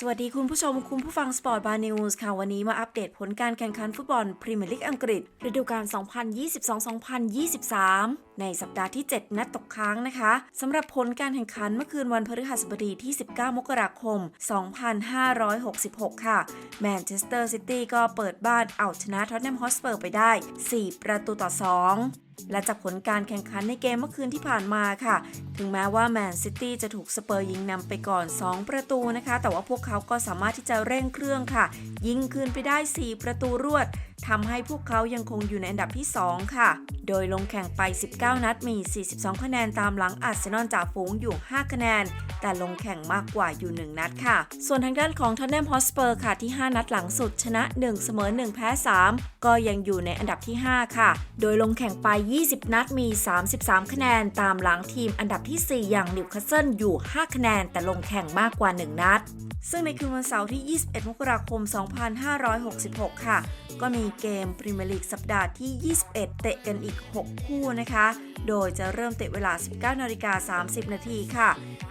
สวัสดีคุณผู้ชมคุณผู้ฟังสปอร์ตบาร์นิวส์ค่ะ วันนี้มาอัปเดตผลการแข่งขันฟุตบอลพรีเมียร์ลีกอังกฤษ ฤดูกาล 2022-2023 ในสัปดาห์ที่ 7 นัดตกค้างนะคะสำหรับผลการแข่งขันเมื่อคืนวันพฤหัสบดีที่ 19 มกราคม 2566 ค่ะ แมนเชสเตอร์ซิตี้ก็เปิดบ้านเอาชนะท็อตแนมฮอสเปอร์ไปได้ 4 ประตูต่อ 2 และจากผลการแข่งขันในเกมเมื่อคืนที่ผ่านมาค่ะ ถึงแม้ว่าแมนซิตี้จะถูกสเปอร์ยิงนำไปก่อน 2 ประตูนะคะ แต่ว่าพวกเขาก็สามารถที่จะเร่งเครื่องค่ะ ยิงคืนไปได้ 4 ประตูรวด ทำให้พวกเขายังคงอยู่ในอันดับที่ 2 ค่ะ โดยลงแข่งไป 19 นัดมี 42 คะแนนตามหลังอาร์เซนอลจ่าฝูงอยู่ 5 คะแนน แต่ลงแข่งมากกว่าอยู่ 1 นัดค่ะ ส่วนทางด้านของท o นแนมฮอสเปอร์ค่ะที่ 5 นัดหลังสุด ชนะ 1 เสมอ 1 แพ้ 3 ก็ยังอยู่ในอันดับที่ 5 ค่ะ โดยลงแข่งไป 20 นัดมี 33 คะแนน ตามหลังทีมอันดับที่ 4 อย่างนิวคาสเซิลอยู่ 5 คะแนน แต่ลงแข่งมากกว่า 1 นัดซึ่งในคืนวันเสาร์ที่ 21 มกราคม 2566 ค่ะ ก็มีเกมพรีเมียร์ลีกสัปดาห์ที่ 21 เตะกันอีก 6 คู่นะคะ โดยจะเริ่มเตะเวลา 19นาฬิกา30 นาทีค่ะ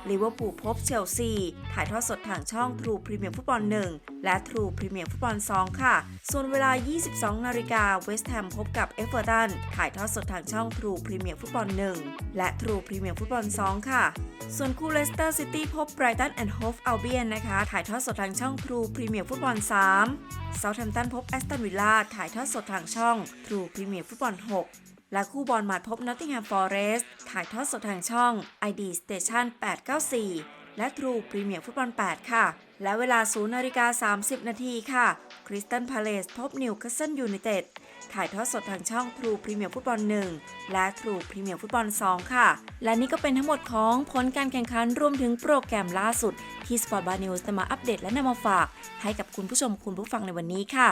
ลิเวอร์พูลพบเชลซี ถ่ายทอดสดทางช่อง True Premier Football 1 และ True Premier Football 2 ค่ะ ส่วนเวลา 22 นาฬิกาเวสต์แฮมพบกับเอเวอร์ตัน ถ่ายทอดสดทางช่อง True Premier Football 1 และ True Premier Football 2 ค่ะ ส่วนคู่เลสเตอร์ซิตี้พบไบรตันแอนด์โฮฟอัลเบียนนะคะ ถ่ายทอดสดทางช่อง True Premier Football 3เซาท์แฮมป์ตันพบแอสตันวิลล่าถ่ายทอดสดทางช่อง True Premier Football 6 และคู่บอลมาดพบนอตติงแฮมฟอเรสต์ถ่ายทอดสดทางช่อง ID Station 894 และ True Premier Football 8 ค่ะ และเวลา 0นาฬิกา30 นาทีค่ะคริสตันพาเลสพบนิวคาสเซิลยูไนเต็ดถ่ายทอดสดทางช่อง True Premier Football 1 และ True Premier Football 2 ค่ะ และนี่ก็เป็นทั้งหมดของผลการแข่งขันรวมถึงโปรแกรมล่าสุด ที่ Sport Bar News จะมาอัปเดตและนำมาฝาก ให้กับคุณผู้ชมคุณผู้ฟังในวันนี้ค่ะ